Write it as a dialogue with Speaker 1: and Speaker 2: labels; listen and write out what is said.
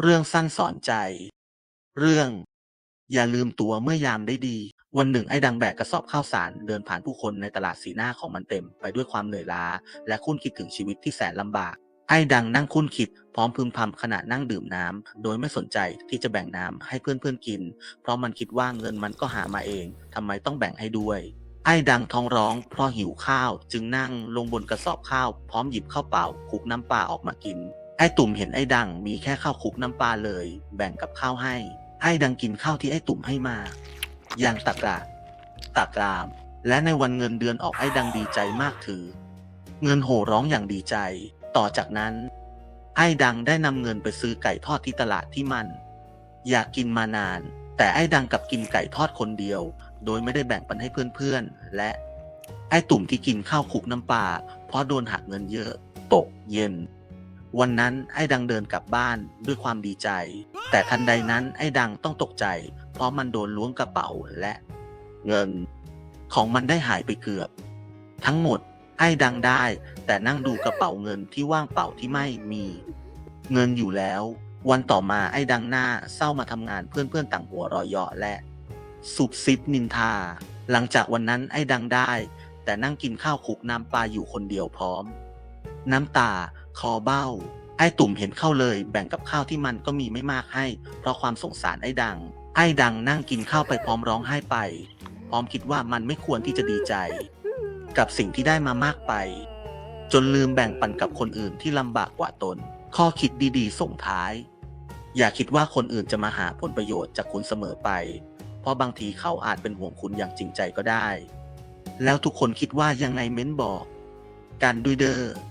Speaker 1: เรื่องสั้นสอนใจ เรื่อง อย่าลืมตัวเมื่อยามได้ดี วันหนึ่งไอ้ดังแบกกระสอบข้าวสาร เดินผ่านผู้คนในตลาดสีหน้าของมันเต็มไปด้วยความเหนื่อยล้า และคุ้นคิดถึงชีวิตที่แสนลำบาก ไอ้ดังนั่งคุ้นคิดพร้อมพึมพำขณะนั่งดื่มน้ำ โดยไม่สนใจที่จะแบ่งน้ำให้เพื่อนๆกิน เพราะมันคิดว่าเงินมันก็หามาเองทำไมต้องแบ่งให้ด้วยไอ้ดังท้องร้องเพราะหิวข้าว จึงนั่งลงบนกระสอบข้าวพร้อมหยิบข้าวเปล่าคลุกน้ำปลาออกมากิน ไอ้ตุ่มเห็นไอ้ดังมีแค่ข้าวคุกน้ำปลาเลย แบ่งกับข้าวให้ไอ้ดังกินข้าวที่ไอ้ตุ่มให้มา อย่างตักกะตักราม และในวันเงินเดือนออกไอ้ดังดีใจมากถือ เงินโห่ร้องอย่างดีใจ ต่อจากนั้น ไอ้ดังได้นำเงินไปซื้อไก่ทอดที่ตลาดที่มัน อยากกินมานาน แต่ไอ้ดังกับกินไก่ทอดคนเดียว โดยไม่ได้แบ่งปันให้เพื่อนๆ และ ไอ้ตุ่มที่กินข้าวคุกน้ำปลาเพราะโดนหักเงินเยอะ ตกเย็น วันนั้นไอ้ดังเดินกลับบ้านด้วยความดีใจ แต่ทันใดนั้นไอ้ดังต้องตกใจ เพราะมันโดนล้วงกระเป๋าและเงิน ของมันได้หายไปเกือบ ทั้งหมดไอ้ดังได้ แต่นั่งดูกระเป๋าเงินที่ว่างเปล่าที่ไม่มี เงินอยู่แล้ว วันต่อมาไอ้ดังหน้าเศร้ามาทำงานเพื่อนๆต่างหัวรอยเยาะและสุบซิบนินทา หลังจากวันนั้นไอ้ดังได้ แต่นั่งกินข้าวคุกน้ำปลาอยู่คนเดียวพร้อม น้ำตา คอเบ้า ไอ้ตุ่มเห็นเข้าเลย แบ่งกับข้าวที่มันก็มีไม่มากให้ เพราะความสงสารไอ้ดัง ไอ้ดังนั่งกินข้าวไปพร้อมร้องไห้ไป พร้อมคิดว่ามันไม่ควรที่จะดีใจ กับสิ่งที่ได้มามากไป จนลืมแบ่งปันกับคนอื่นที่ลำบากกว่าตน ข้อคิดดีๆ ส่งท้าย อย่าคิดว่าคนอื่นจะมาหาผลประโยชน์จากคุณเสมอไป เพราะบางทีเขาอาจเป็นห่วงคุณอย่างจริงใจก็ได้ แล้วทุกคนคิดว่ายังไงเม้นบอกกันด้วยเดอ้อ